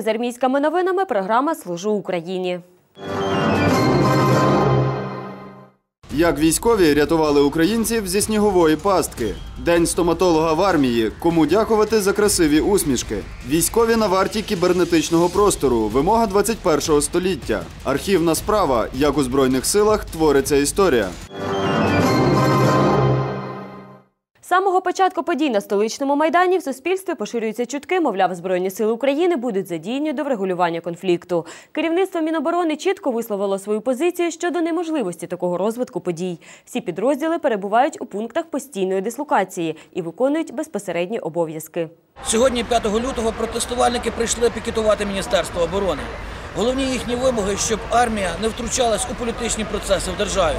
З армійськими новинами. Програма Служу Україні. Як військові рятували українців зі снігової пастки. День стоматолога в армії. Кому дякувати за красиві усмішки. Військові на варті кібернетичного простору. Вимога 21 століття. Архівна справа. Як у збройних силах твориться історія. Самого початку подій на столичному майдані в суспільстві поширюються чутки, мовляв, Збройні сили України будуть задіяні до врегулювання конфлікту. Керівництво Міноборони чітко висловило свою позицію щодо неможливості такого розвитку подій. Всі підрозділи перебувають у пунктах постійної дислокації і виконують безпосередні обов'язки. Сьогодні, 5 лютого, протестувальники прийшли пікетувати Міністерство оборони. Головні їхні вимоги, щоб армія не втручалась у політичні процеси в державі.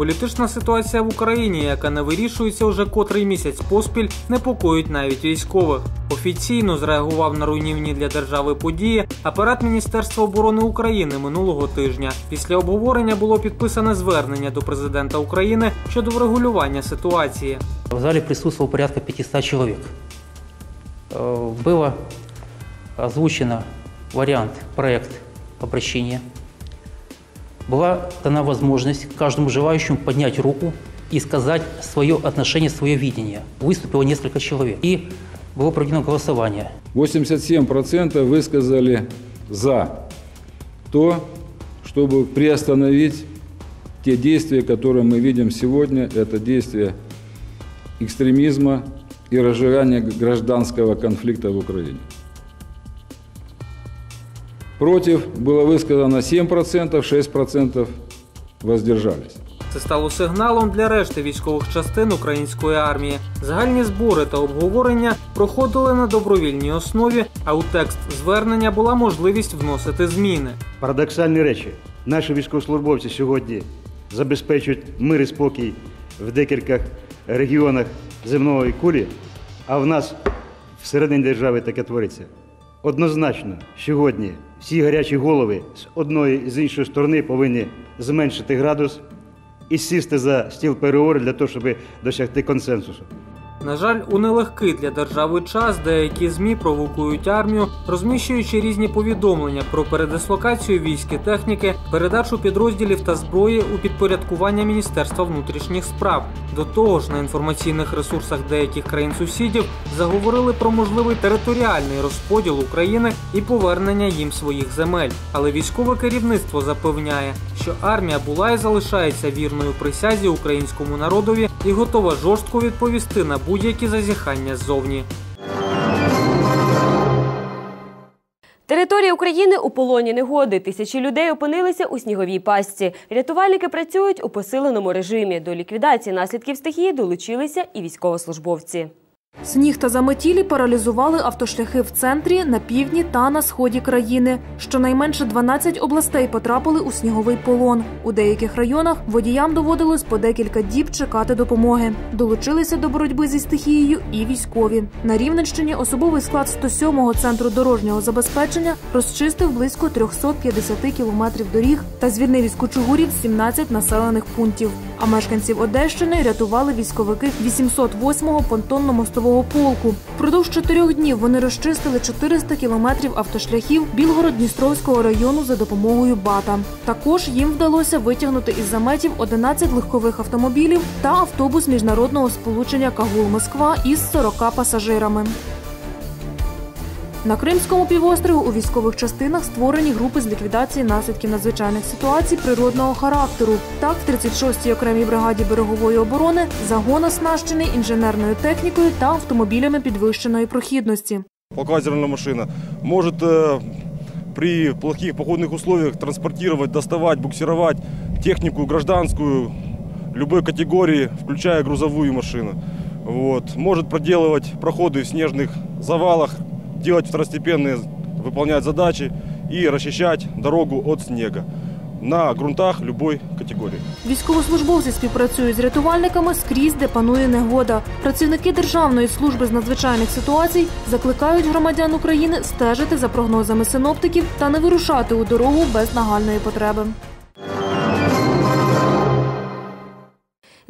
Політична ситуація в Україні, яка не вирішується уже котрий місяць поспіль, непокоїть навіть військових. Офіційно зреагував на руйнівні для держави події апарат Міністерства оборони України минулого тижня. Після обговорення було підписане звернення до президента України щодо врегулювання ситуації. В зале присутствовало порядка 500 человек. Э, Было озвучено вариант, проект обращения. Была дана возможность каждому желающему поднять руку и сказать свое отношение, свое видение. Выступило несколько человек. И было проведено голосование. 87% высказали за то, чтобы приостановить те действия, которые мы видим сегодня. Это действия экстремизма и разжигания гражданского конфликта в Украине. Против было высказано 7%, 6% воздержались. Це стало сигналом для решти військових частин української армії. Загальні збори та обговорення проходили на добровільній основі, а у текст звернення була можливість вносити зміни. Парадоксальні речі. Наші військовослужбовці сьогодні забезпечують мир і спокій в декількох регіонах земної кулі, а в нас всередині держави таке твориться. Однозначно, сьогодні всі гарячі голови з одної і з іншої сторони повинні зменшити градус і сісти за стіл переговорів для того, щоб досягти консенсусу. На жаль, у нелегкий для держави час деякі змі провокують армію, розміщуючи різні повідомлення про передислокацію військ і техніки, передачу підрозділів та зброї у підпорядкування Міністерства внутрішніх справ. До того ж, на інформаційних ресурсах деяких країн-сусідів заговорили про можливий територіальний розподіл України і повернення їм своїх земель. Але військове керівництво запевняє, що армія була і залишається вірною присязі українському народові і готова жорстко відповісти на будь-які зазіхання ззовні. Територія України у полоні негоди. Тисячі людей опинилися у сніговій пастці. Рятувальники працюють у посиленому режимі. До ліквідації наслідків стихії долучилися і військовослужбовці. Сніг та заметілі паралізували автошляхи в центрі, на півдні та на сході країни. Щонайменше 12 областей потрапили у сніговий полон. У деяких районах водіям доводилось по декілька діб чекати допомоги. Долучилися до боротьби зі стихією і військові. На Рівненщині особовий склад 107-го центру дорожнього забезпечення розчистив близько 350 кілометрів доріг та звільнив із кучугурів 17 населених пунктів. А мешканців Одещини рятували військовики 808-го понтонно-мостового полку. Впродовж чотирьох днів вони розчистили 400 кілометрів автошляхів Білгород-Дністровського району за допомогою БАТа. Також їм вдалося витягнути із заметів 11 легкових автомобілів та автобус міжнародного сполучення Кагул-Москва із 40 пасажирами. На Кримському півострові у військових частинах створені групи з ліквідації наслідків надзвичайних ситуацій природного характеру. Так, в 36-й окремій бригаді берегової оборони загон оснащений інженерною технікою та автомобілями підвищеної прохідності. Полковательная машина может э, при плохих походных условиях транспортировать, доставать, буксировать технику гражданскую любой категории, включая грузовую машину. Вот. Может проделывать проходы в снежных завалах, делать второстепенные, выполнять задачи и расчищать дорогу от снега на ґрунтах любой категории. Військовослужбовці співпрацюють з рятувальниками скрізь, де панує негода. Працівники Державної служби з надзвичайних ситуацій закликають громадян України стежити за прогнозами синоптиків та не вирушати у дорогу без нагальної потреби.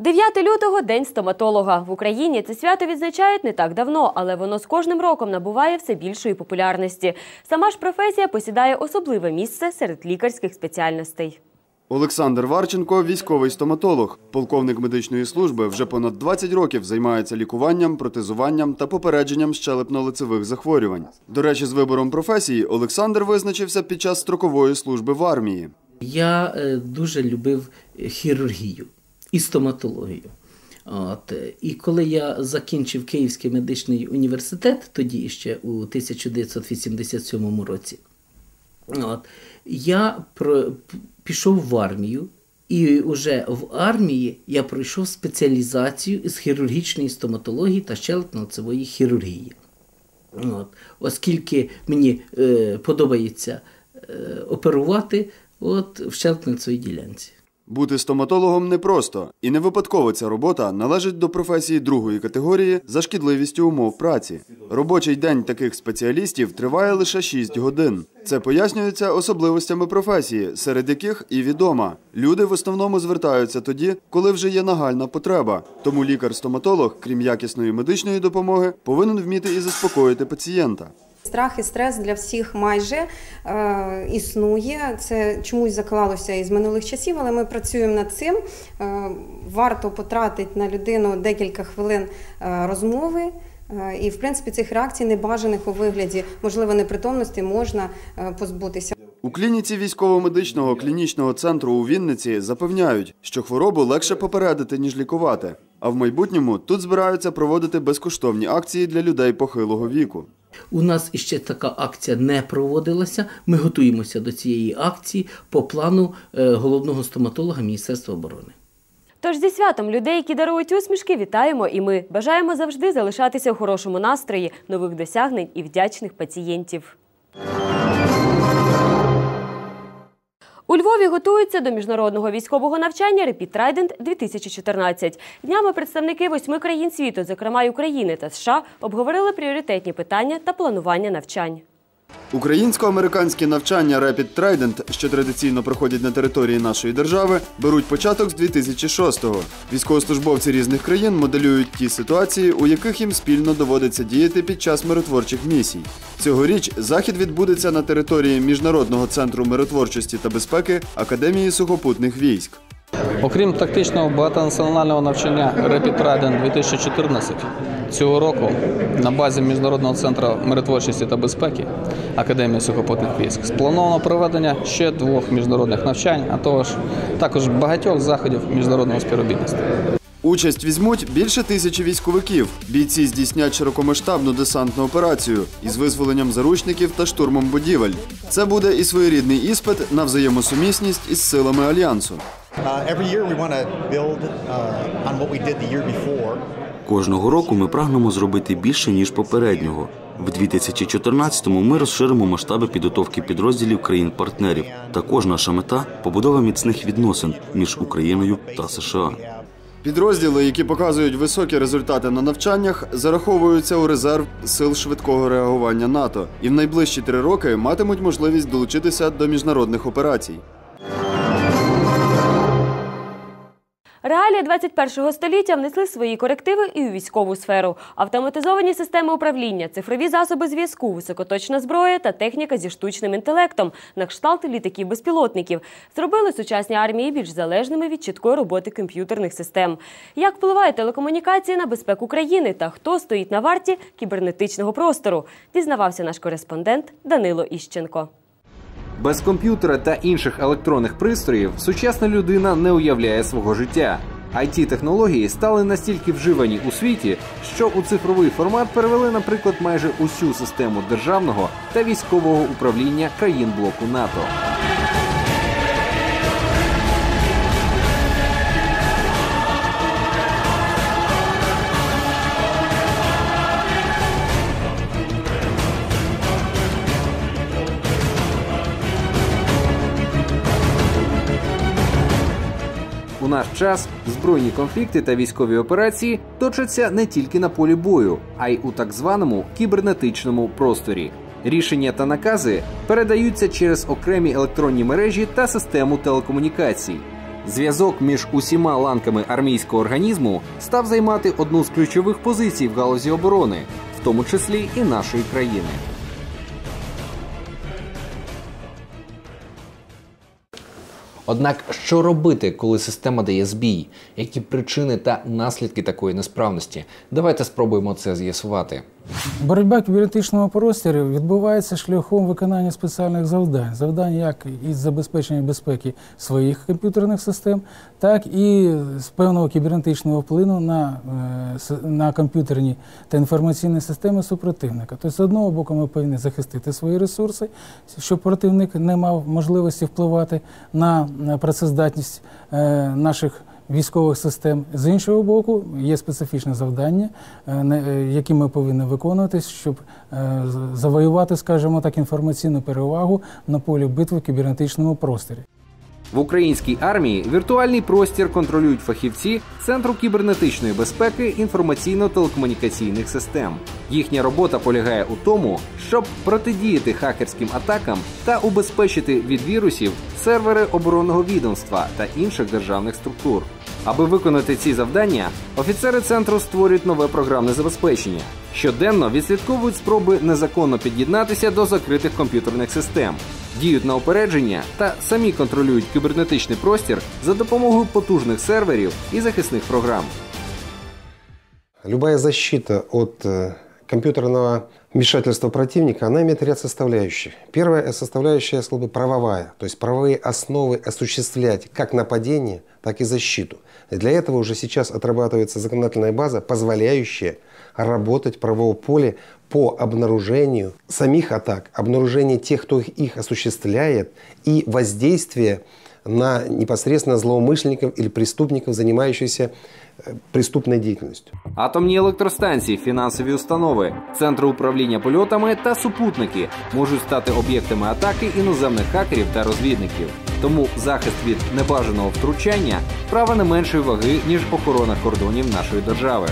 9 лютого день стоматолога в Україні. Це свято відзначають не так давно, але воно з кожним роком набуває все більшої популярності. Сама ж професія посідає особливе місце серед лікарських спеціальностей. Олександр Варченко військовий стоматолог, полковник медичної служби, вже понад 20 років займається лікуванням, протезуванням та попередженням щелепно-лицевих захворювань. До речі, з вибором професії Олександр визначився під час строкової служби в армії. Я е, дуже любив хірургію і стоматологію. От. І коли я закінчив Київський медичний університет, тоді ще у 1987 році, от, я про, пішов в армію, і вже в армії я пройшов спеціалізацію з хірургічної стоматології та щелепно-лицевої хірургії. От. Оскільки мені е, подобається е, оперувати от, в щелепно-лицевій ділянці. Бути стоматологом непросто, і не випадково ця робота належить до професії другої категорії за шкідливістю умов праці. Робочий день таких спеціалістів триває лише 6 годин. Це пояснюється особливостями професії, серед яких і відома. Люди в основному звертаються тоді, коли вже є нагальна потреба. Тому лікар-стоматолог, крім якісної медичної допомоги, повинен вміти і заспокоїти пацієнта. Страх і стрес для всіх майже е, існує. Це чомусь заклалося із минулих часів, але ми працюємо над цим. Е, варто потратити на людину декілька хвилин е, розмови. Е, І, в принципі, цих реакцій небажаних у вигляді, можливо, непритомності можна е, позбутися. У клініці військово-медичного клінічного центру у Вінниці запевняють, що хворобу легше попередити, ніж лікувати. А в майбутньому тут збираються проводити безкоштовні акції для людей похилого віку. У нас іще така акція не проводилася. Ми готуємося до цієї акції по плану е, головного стоматолога Міністерства оборони. Тож зі святом людей, які дарують усмішки, вітаємо і ми. Бажаємо завжди залишатися у хорошому настрої, нових досягнень і вдячних пацієнтів. У Львові готуються до міжнародного військового навчання Trident 2014. Днями представники восьми країн світу, зокрема й України та США, обговорили пріоритетні питання та планування навчань. Українсько-американські навчання Rapid Trident, що традиційно проходять на території нашої держави, беруть початок з 2006-го. Військовослужбовці різних країн моделюють ті ситуації, у яких їм спільно доводиться діяти під час миротворчих місій. Цьогоріч захід відбудеться на території Міжнародного центру миротворчості та безпеки Академії сухопутних військ. Окрім тактичного багатонаціонального навчання Rapid Trident 2014, цього року на базі Міжнародного центру миротворчості та безпеки Академії сухопутних військ сплановано проведення ще двох міжнародних навчань, а також, також багатьох заходів міжнародного співробітництва. Участь візьмуть більше тисячі військовиків. Бійці здійснять широкомасштабну десантну операцію із визволенням заручників та штурмом будівель. Це буде і своєрідний іспит на взаємосумісність із силами альянсу. Every year we want to build on what we did the year before. Кожного року ми прагнемо зробити більше ніж попереднього. В 2014-му ми розширимо масштаби підготовки підрозділів країн-партнерів. Також наша мета побудова міцних відносин між Україною та США. Підрозділи, які показують високі результати на навчаннях, зараховуються у резерв сил швидкого реагування НАТО і в найближчі три роки матимуть можливість долучитися до міжнародних операцій. Реалії 21-го століття внесли свої корективи і у військову сферу. Автоматизовані системи управління, цифрові засоби зв'язку, високоточна зброя та техніка зі штучним інтелектом на кшталт літаків безпілотників зробили сучасні армії більш залежними від чіткої роботи комп'ютерних систем. Як впливають телекомунікації на безпеку країни та хто стоїть на варті кібернетичного простору, дізнавався наш кореспондент Данило Іщенко. Без комп'ютера та інших електронних пристроїв сучасна людина не уявляє свого життя. it технології стали настільки вживані у світі, що у цифровий формат перевели, наприклад, майже усю систему державного та військового управління країн блоку НАТО. Наш час збройні конфлікти та військові операції точаться не тільки на полі бою, а й у так званому кібернетичному просторі. Рішення та накази передаються через окремі електронні мережі та систему телекомунікацій. Зв'язок між усіма ланками армійського організму став займати одну з ключових позицій в галузі оборони, в тому числі і нашої країни. Однак, що робити, коли система дає збій? Які причини та наслідки такої несправності? Давайте спробуємо це з'ясувати. Боротьба в кібернетичному просторі відбувається шляхом виконання спеціальних завдань. Завдань як із забезпечення безпеки своїх комп'ютерних систем, так і з певного кібернетичного впливу на, е, на комп'ютерні та інформаційні системи супротивника. Тобто, з одного боку, ми повинні захистити свої ресурси, щоб противник не мав можливості впливати на працездатність е, наших військових систем. З іншого боку, є специфічне завдання, які ми повинні виконувати, щоб завоювати, скажімо так, інформаційну перевагу на полі битви в кібернетичному просторі. В українській армії віртуальний простір контролюють фахівці Центру кібернетичної безпеки інформаційно-телекомунікаційних систем. Їхня робота полягає у тому, щоб протидіяти хакерським атакам та убезпечити від вірусів сервери оборонного відомства та інших державних структур. Аби виконати ці завдання, офіцери центру створюють нове програмне забезпечення. Щоденно відслідковують спроби незаконно під'єднатися до закритих комп'ютерних систем, діють на опередження та самі контролюють кібернетичний простір за допомогою потужних серверів і захисних програм. Любая защита от компьютерного вмешательства противника, она имеет ряд составляющих. Первая составляющая, я бы, правовая. То есть правовые основы осуществлять как нападение, так и защиту. И для этого уже сейчас отрабатывается законодательная база, позволяющая работать в правовом поле по обнаружению самих атак, обнаружению тех, кто их осуществляет, и воздействие на непосредственно злоумышленников или преступников, занимающихся преступною діяльністю. Атомні електростанції, фінансові установи, центри управління польотами та супутники можуть стати об'єктами атаки іноземних хакерів та розвідників. Тому захист від небажаного втручання права не меншої ваги ніж охорона кордонів нашої держави.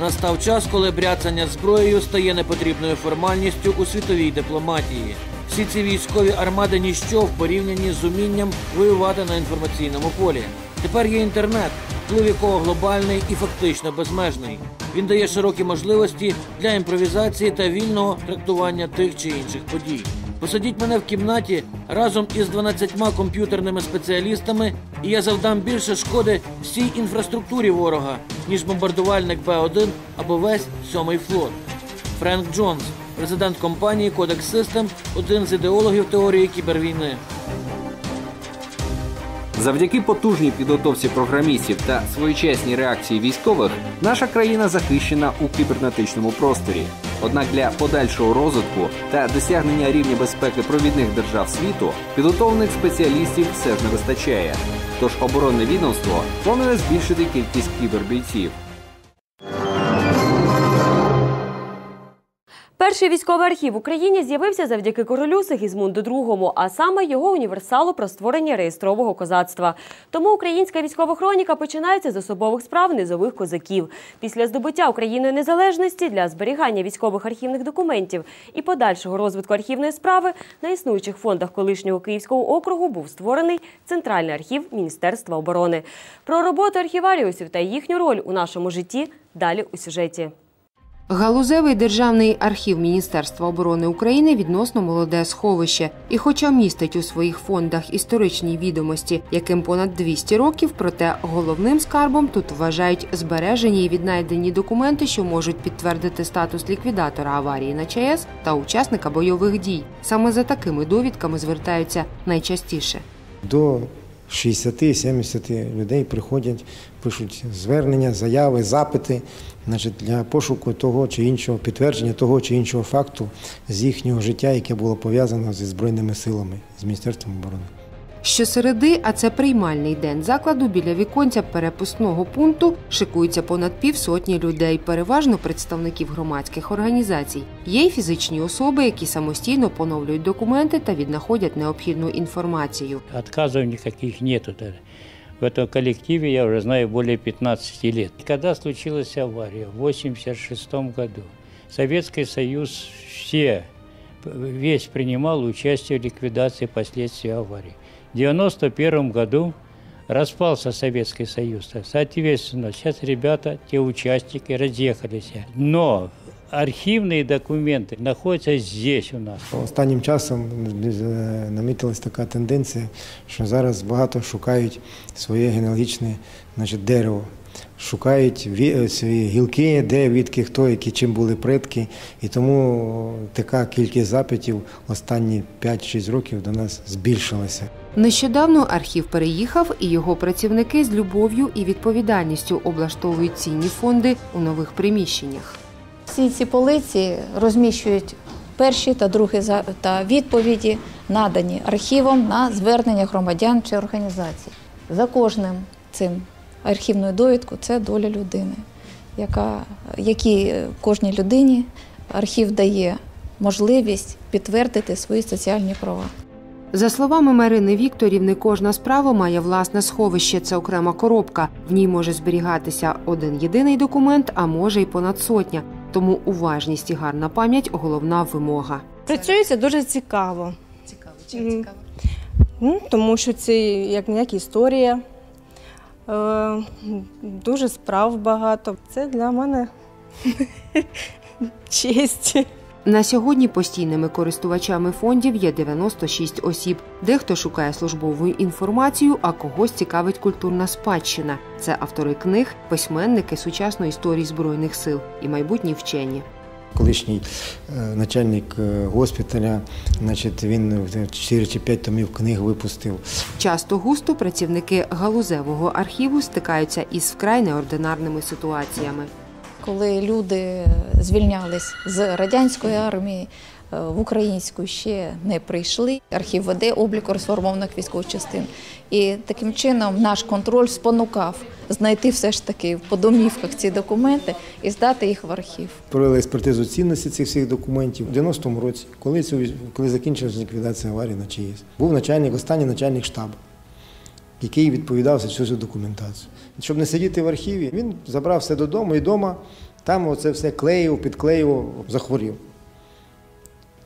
Настав час, коли бряцання зброєю стає непотрібною формальністю у світовій дипломатії. Всі ці військові армади ніщо в порівнянні з умінням воювати на інформаційному полі. Тепер є інтернет, вплив якого глобальний і фактично безмежний. Він дає широкі можливості для імпровізації та вільного трактування тих чи інших подій. Посадіть мене в кімнаті разом із 12 комп'ютерними спеціалістами, і я завдам більше шкоди всій інфраструктурі ворога, ніж бомбардувальник Б-1 або весь сьомий флот. Френк Джонс, президент компанії Codex System, один з ідеологів теорії кібервійни. Завдяки потужній підготовці програмістів та своєчасній реакції військових, наша країна захищена у кібернетичному просторі. Однак для подальшого розвитку та досягнення рівня безпеки провідних держав світу підготовлених спеціалістів все ж не вистачає. Тож оборонне відомство планує збільшити кількість кібербійців. Перший військовий архів в Україні з'явився завдяки королю Сигізмунду II, а саме його універсалу про створення реєстрового козацтва. Тому українська військова хроніка починається з особових справ низових козаків. Після здобуття Україною незалежності для зберігання військових архівних документів і подальшого розвитку архівної справи на існуючих фондах колишнього Київського округу був створений центральний архів Міністерства оборони. Про роботу архіваріусів та їхню роль у нашому житті далі у сюжеті. Галузевий державний архів Міністерства оборони України відносно молоде сховище, і, хоча містить у своїх фондах історичні відомості, яким понад 200 років, проте головним скарбом тут вважають збережені і віднайдені документи, що можуть підтвердити статус ліквідатора аварії на ЧАЕС та учасника бойових дій. Саме за такими довідками звертаються найчастіше. До 60-70 людей приходять, пишуть звернення, заяви, запити значить, для пошуку того чи іншого підтвердження того чи іншого факту з їхнього життя, яке було пов'язано зі Збройними силами, з Міністерством оборони. Щосереди, а це приймальний день закладу біля віконця перепускного пункту шикується понад півсотні людей, переважно представників громадських організацій. Є й фізичні особи, які самостійно поновлюють документи та віднаходять необхідну інформацію. Отказів ніяких нету. В этом коллективе я уже знаю более 15 лет. Когда случилась авария? В 1986 году. Советский Союз все, весь принимал участие в ликвидации последствий аварии. В 1991 году распался Советский Союз. Соответственно, сейчас ребята, те участники, разъехались. Но архивные документы находятся здесь у нас. Останнім часом е, намітилась така тенденція, що зараз багато шукають своє генеалогічне значить, дерево. Шукають е, свої гілки, де, відки, хто, які чим були предки. І тому така кількість запитів останні 5-6 років до нас збільшилася. Нещодавно архів переїхав, і його працівники з любов'ю і відповідальністю облаштовують цінні фонди у нових приміщеннях. Всі ці полиці розміщують перші та другі та відповіді, надані архівом на звернення громадян чи організацій. За кожним цим архівною довідку це доля людини, яка, якій кожній людині архів дає можливість підтвердити свої соціальні права. За словами Марини Вікторівни, кожна справа має власне сховище. Це окрема коробка. В ній може зберігатися один єдиний документ, а може й понад сотня. Тому уважність і гарна пам'ять головна вимога. Працюється дуже цікаво. Цікаво, чим цікаво? Ну, тому що це як ніяк історія. Е, дуже справ багато. Це для мене честь. На сьогодні постійними користувачами фондів є 96 осіб. Дехто шукає службову інформацію, а когось цікавить культурна спадщина. Це автори книг, письменники сучасної історії збройних сил і майбутні вчені. Колишній е, начальник е, госпіталя, значить, він 4 чи 5 томів книг випустив. Часто густо працівники галузевого архіву стикаються із вкрай неординарними ситуаціями. Коли люди звільнялись з радянської армії, е, в українську ще не прийшли. Архів веде облік розформованих військових частин. І таким чином наш контроль спонукав знайти все ж таки по домівках ці документи і здати їх в архів. Провели експертизу цінності цих всіх документів. У 90-му році, коли, цю, коли закінчилась ліквідація аварії на ЧАЕС, був начальник, останній начальник штабу, який відповідав за цю документацію. Щоб не сидіти в архіві, він забрав все додому і вдома там оце все клеїв, підклеїв, захворів.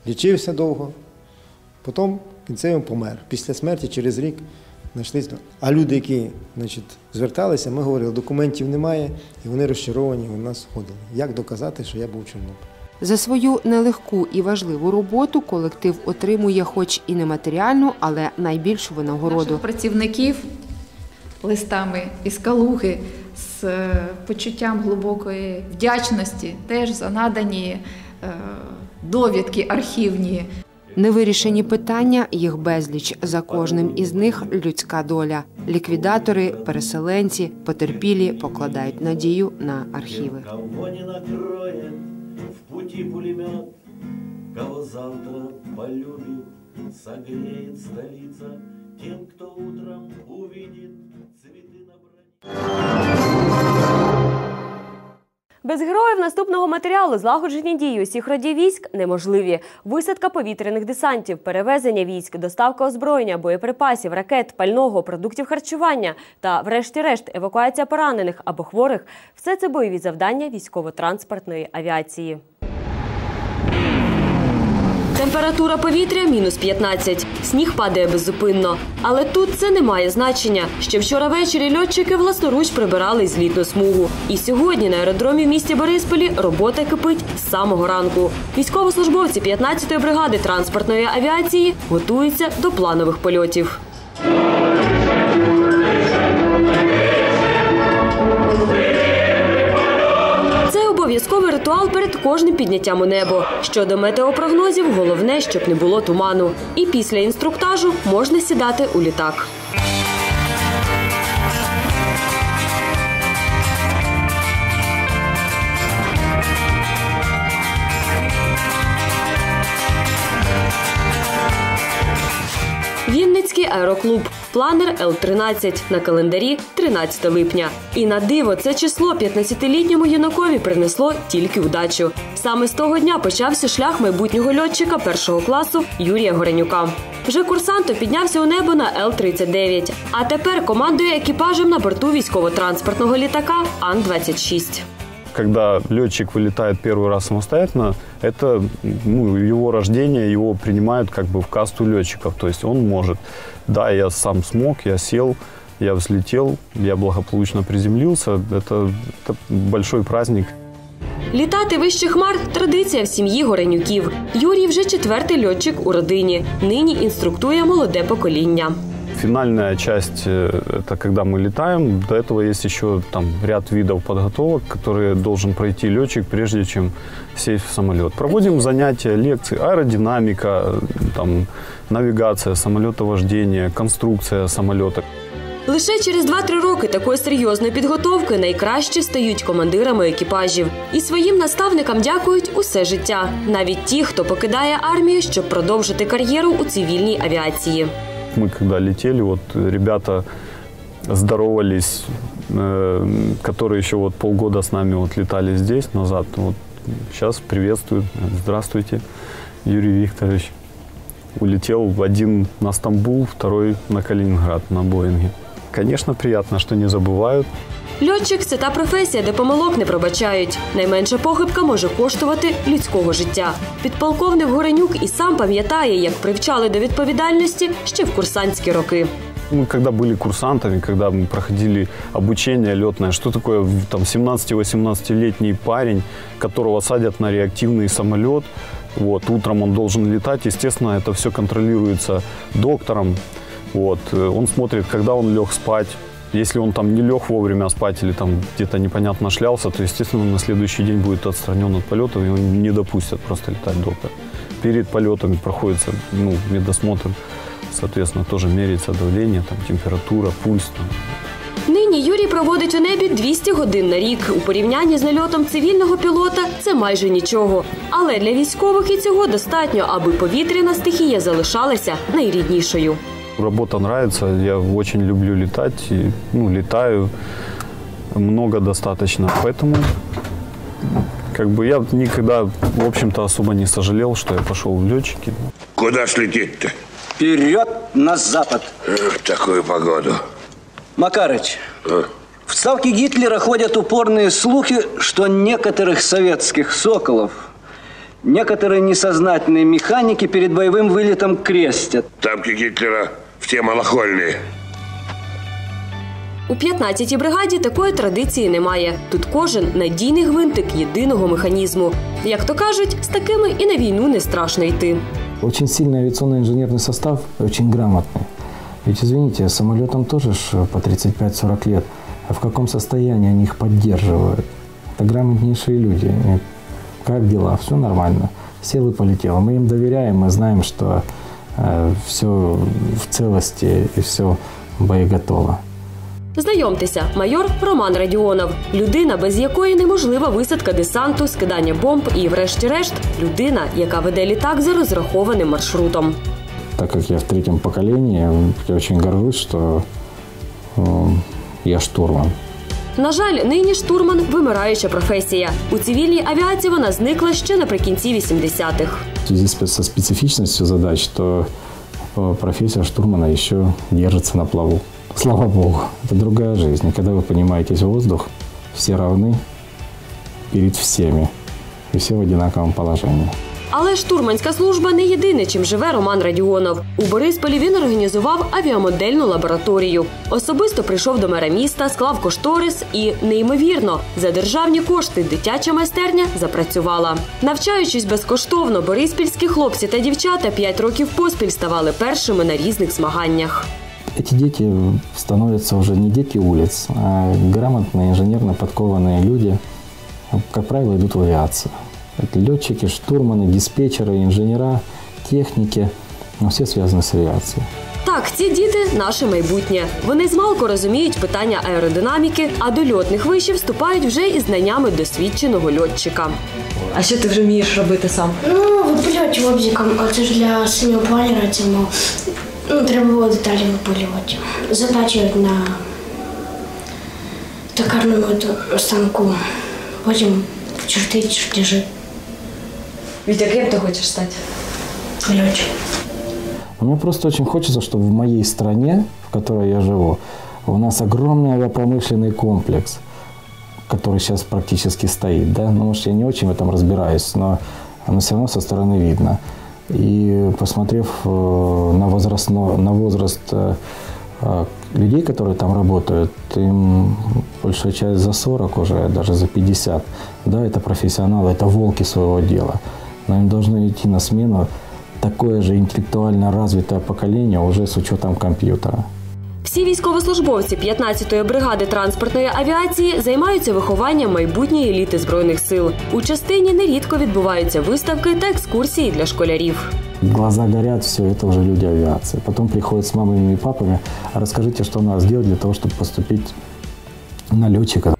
Лічився довго, потім кінцевим помер. Після смерті через рік знайшлись. А люди, які значить, зверталися, ми говорили, документів немає, і вони розчаровані у нас ходили. Як доказати, що я був в Чорнобилі? За свою нелегку і важливу роботу колектив отримує, хоч і не матеріальну, але найбільшу винагороду. Наших працівників листами із Калуги з е, почуттям глибокої вдячності теж за надані е, довідки архівні. Невирішені питання, їх безліч. За кожним із них людська доля. Ліквідатори, переселенці, потерпілі покладають надію на архіви. Кого не накроет в пути пулемет, Кого завтра полюбит, согреет столица, Тем, кто утром увидит Без героїв наступного матеріалу злагоджені дії усіх родів військ неможливі. Висадка повітряних десантів, перевезення військ, доставка озброєння, боєприпасів, ракет, пального, продуктів харчування та, врешті-решт, евакуація поранених або хворих все це бойові завдання військово-транспортної авіації. Температура повітря мінус 15. Сніг падає беззупинно. Але тут це не має значення. Ще вчора ввечері льотчики власноруч прибирали злітну смугу. І сьогодні на аеродромі в місті Борисполі робота кипить з самого ранку. Військовослужбовці 15-ї бригади транспортної авіації готуються до планових польотів. Обов'язковий ритуал перед кожним підняттям у небо. Щодо метеопрогнозів, головне, щоб не було туману. І після інструктажу можна сідати у літак. Аероклуб. Планер Л-13 на календарі 13 липня. І на диво це число 15-літньому юнакові принесло тільки удачу. Саме з того дня почався шлях майбутнього льотчика першого класу Юрія Горенюка. Вже курсантом піднявся у небо на Л-39, а тепер командує екіпажем на борту військово-транспортного літака Ан-26. Когда летчик вылетает первый раз самостоятельно, это ну, его рождение, его принимают как бы в касту летчиков. То есть он может, да, я сам смог, я сел, я взлетел, я благополучно приземлился. Это, это большой праздник. Літати вище хмар традиція в сім'ї Горенюків. Юрій вже четвертий льотчик у родині. Нині інструктує молоде покоління. Финальная часть э, – это когда мы летаем. До этого есть еще там ряд видов подготовок, которые должен пройти летчик, прежде чем сесть в самолет. Проводим занятия, лекции, аэродинамика, там, навигация, самолетовождение, конструкция самолета. Лише через 2-3 роки такої серйозної підготовки найкраще стають командирами екіпажів і своїм наставникам дякують усе життя, навіть ті, хто покидає армію, щоб продовжити кар'єру у цивільній авіації. Мы когда летели, вот ребята здоровались, э, которые еще вот полгода с нами вот летали здесь назад. Вот сейчас приветствуют. Здравствуйте, Юрий Викторович. Улетел один на Стамбул, второй на Калининград на Боинге. Конечно, приятно, что не забывают. Льотчик це та професія, де помилок не пробачають. Найменша похибка може коштувати людського життя. Підполковник Горенюк і сам пам'ятає, як привчали до відповідальності ще в курсантські роки. Мы когда были курсантами, когда мы проходили обучение летное, что такое в- там 17-18-летний парень, которого садят на реактивный самолет, вот, утром он должен летать, естественно, это все контролируется доктором, вот, э, он смотрит, когда он лег спать, если он там не лег вовремя спать или там где-то непонятно шлялся, то, естественно, на следующий день будет отстранен от полетов, его не допустят просто летать доктор. Перед полетом проходится ну, медосмотр, соответственно, тоже меряется давление, там, температура, пульс. Там. Нині Юрій проводить у небі 200 годин на рік. У порівнянні з нальотом цивільного пілота це майже нічого. Але для військових і цього достатньо, аби повітряна стихія залишалася найріднішою. Работа нравится, я очень люблю летать, и, ну, летаю много достаточно, поэтому как бы я никогда, в общем-то, особо не сожалел, что я пошел в летчики. Куда ж лететь-то? Вперед на запад. В такую погоду. Макарыч, в ставке Гитлера ходят упорные слухи, что некоторых советских «Соколов» некоторые несознательные механики перед боевым вылетом крестят. Тамки Гитлера в те малохольные. У 15-й бригаді такої традиції немає. Тут кожен надійний гвинтик єдиного механізму. Як то кажуть, з такими і на війну не страшно йти. Очень сильный авиационный инженерный состав, очень грамотный. Ведь, извините, самолетам тоже ж по 35-40 лет. А в каком состоянии они их поддерживают? Это грамотнейшие люди. И как дела? Все нормально. Сел и полетел. Мы им доверяем, мы знаем, что все в целости и все боеготово. Знайомтеся, майор Роман Радіонов, людина, без якої неможлива висадка десанту, скидання бомб і, врешті-решт, людина, яка веде літак за розрахованим маршрутом. Так как я в третьем поколении, я очень горжусь, что э, я штурман. На жаль, нині штурман вимираюча професія. У цивільній авіації вона зникла ще наприкінці 80-х. В связи с- со специфичностью задач, то э, профессия штурмана еще держится на плаву. Слава богу, это другая жизнь. И когда вы понимаетесь в воздух, все равны перед всеми. И все в одинаковом положении. Але штурманська служба не єдине, чим живе Роман Радіонов. У Борисполі він організував авіамодельну лабораторію. Особисто прийшов до мера міста, склав кошторис і, неймовірно, за державні кошти дитяча майстерня запрацювала. Навчаючись безкоштовно, бориспільські хлопці та дівчата п'ять років поспіль ставали першими на різних змаганнях. Эти дети становятся уже не дети улиц, а грамотные, инженерно подкованные люди, как правило, идут в авиацию. Это летчики, штурманы, диспетчеры, инженера, техники, но все связаны с авиацией. Так, ці діти наше майбутнє. Вони змалку розуміють питання аеродинаміки, а до льотних вишів вступають вже із знаннями досвідченого льотчика. А що ти вже вмієш робити сам? Ну, випилювати лобзиком, а це ж для синього планера цьому. Ну, треба було деталі випилювати. Затачувати на токарному ту- станку. Потім чертити чертежі. Вітя, ким ти хочеш стати? Льотчик. Но мне просто очень хочется, чтобы в моей стране, в которой я живу, у нас огромный авиапромышленный комплекс, который сейчас практически стоит. Да? Ну, может, я не очень в этом разбираюсь, но оно все равно со стороны видно. И посмотрев э, на, возрастно, на возраст э, э, людей, которые там работают, им большая часть за 40 уже, даже за 50. Да, это профессионалы, это волки своего дела. Но им должно идти на смену такое же інтелектуально развитое покоління уже з учетом комп'ютера. Всі військовослужбовці 15-ї бригади транспортної авіації займаються вихованням майбутньої еліти збройних сил. У частині нерідко відбуваються виставки та екскурсії для школярів. Глаза горят, все, это уже люди авиации. Потом приходят с мамами и папами, расскажите, что надо сделать для того, чтобы поступить на летчика.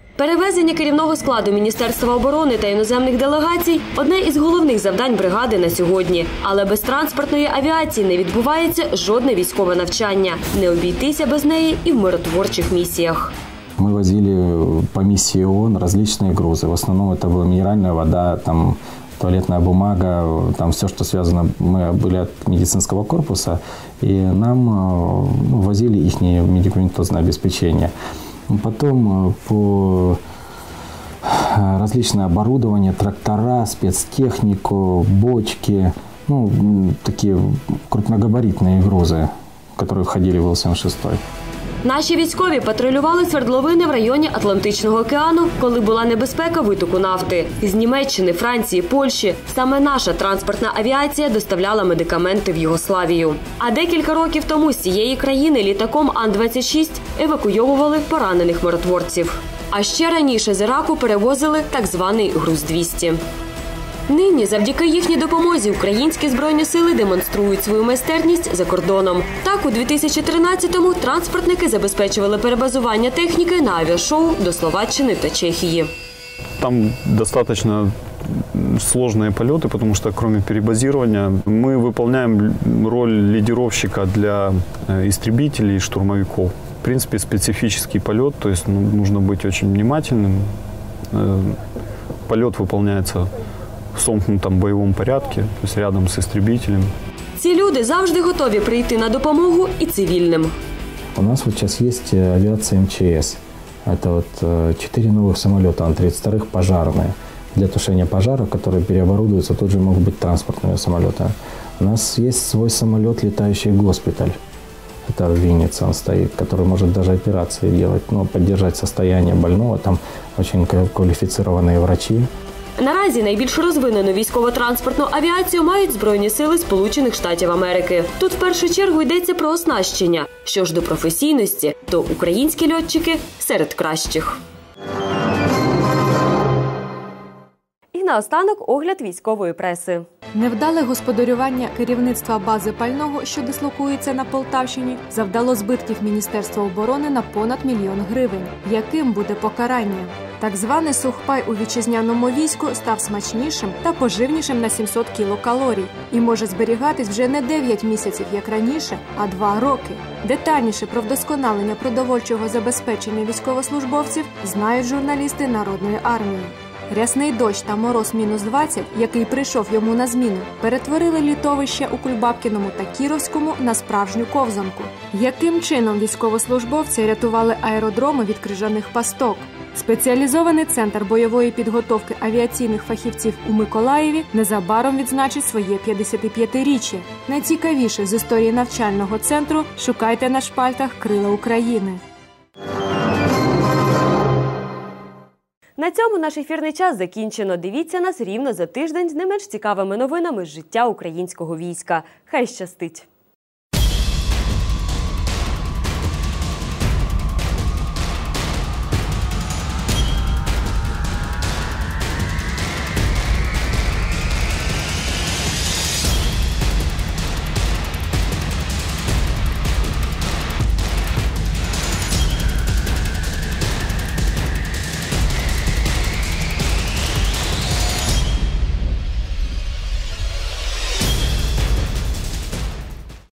Перевезення керівного складу Міністерства оборони та іноземних делегацій одне із головних завдань бригади на сьогодні. Але без транспортної авіації не відбувається жодне військове навчання. Не обійтися без неї і в миротворчих місіях. Мы возили по миссии ООН различные грузы. В основном это была минеральная вода, там туалетная бумага, там все, что связано. Мы были от медицинского корпуса, и нам э, ну, возили их медикаментозное обеспечение. Потом э, по э, различное оборудование, трактора, спецтехнику, бочки, ну, м, такие крупногабаритные грузы, которые входили в Ил-76. Наші військові патрулювали свердловини в районі Атлантичного океану, коли була небезпека витоку нафти. З Німеччини, Франції, Польщі саме наша транспортна авіація доставляла медикаменти в Югославію. А декілька років тому з цієї країни літаком Ан-26 евакуйовували поранених миротворців. А ще раніше з Іраку перевозили так званий груз 200 Нині, завдяки їхній допомозі, українські збройні сили демонструють свою майстерність за кордоном. Так, у 2013-му транспортники забезпечували перебазування техніки на авіашоу до Словаччини та Чехії. Там достаточно сложные полеты, потому что кроме перебазирования мы выполняем роль лидировщика для э, истребителей и штурмовиков. В принципе, специфический полет, то есть ну, нужно быть очень внимательным. Э, Полет выполняется в сомкнутом боевом порядке, то есть рядом с истребителем. Ці люди завжди готові прийти на допомогу і цивільним. У нас вот сейчас есть э, авиация МЧС. Это вот э, четыре новых самолета Ан-32 пожарные для тушения пожаров, которые переоборудуются, тут же могут быть транспортными самолетами. У нас есть свой самолет, летающий госпиталь. Это в Виннице он стоит, который может даже операции делать, но поддержать состояние больного. Там очень квалифицированные врачи. Наразі найбільш розвинену військово-транспортну авіацію мають Збройні сили Сполучених Штатів Америки. Тут в першу чергу йдеться про оснащення. Що ж до професійності, то українські льотчики серед кращих. Наостанок огляд військової преси. Невдале господарювання керівництва бази пального, що дислокується на Полтавщині, завдало збитків Міністерства оборони на понад мільйон гривень. Яким буде покарання? Так званий сухпай у вітчизняному війську став смачнішим та поживнішим на 700 кілокалорій і може зберігатись вже не 9 місяців, як раніше, а 2 роки. Детальніше про вдосконалення продовольчого забезпечення військовослужбовців знають журналісти Народної армії. Рясний дощ та мороз мінус 20, який прийшов йому на зміну, перетворили літовище у Кульбабкіному та Кіровському на справжню ковзанку. Яким чином військовослужбовці рятували аеродроми від крижаних пасток? Спеціалізований центр бойової підготовки авіаційних фахівців у Миколаєві незабаром відзначить своє 55-річчя. Найцікавіше з історії навчального центру шукайте на шпальтах Крила України. На цьому наш ефірний час закінчено. Дивіться нас рівно за тиждень з не менш цікавими новинами з життя українського війська. Хай щастить!